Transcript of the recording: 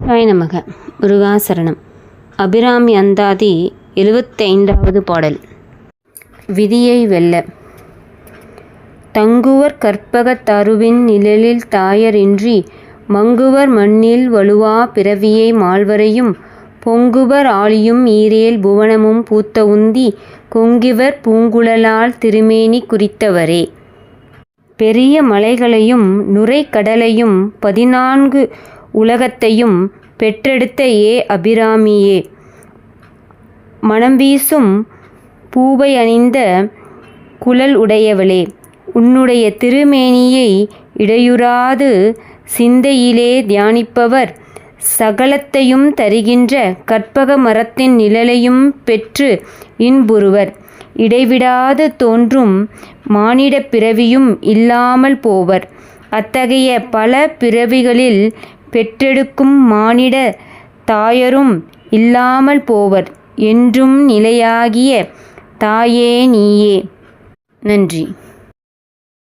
நமக. முருகாசரணம். அபிராமி அந்தாதி எழுபத்தைந்தாவது பாடல். விதியை வெல்ல. தங்குவர் கற்பக தருவின் நிழலில் தாயரின்றி மங்குவர் மண்ணில் வலுவா பிறவியை மால்வரையும் பொங்குவர் ஆழியும் ஈரேல் புவனமும் பூத்த உந்தி கொங்கிவர் பூங்குழலால் திருமேனி குறித்தவரே. பெரிய மலைகளையும் நுரை கடலையும் பதினான்கு உலகத்தையும் பெற்றெடுத்த ஏ அபிராமியே. மணம் வீசும் பூவை அணிந்த குழல் உடையவளே உன்னுடைய திருமேனியை இடையுறாது சிந்தையிலே தியானிப்பவர். சகலத்தையும் தருகின்ற கற்பக மரத்தின் நிழலையும் பெற்று இன்புறுவர். இடைவிடாது தோன்றும் மானிட பிறவியும் இல்லாமல் போவர். அத்தகைய பல பிறவிகளில் பெற்றெடுக்கும் மானிட தாயரும் இல்லாமல் போவர். என்றும் நிலையாகிய தாயே நீயே. நன்றி.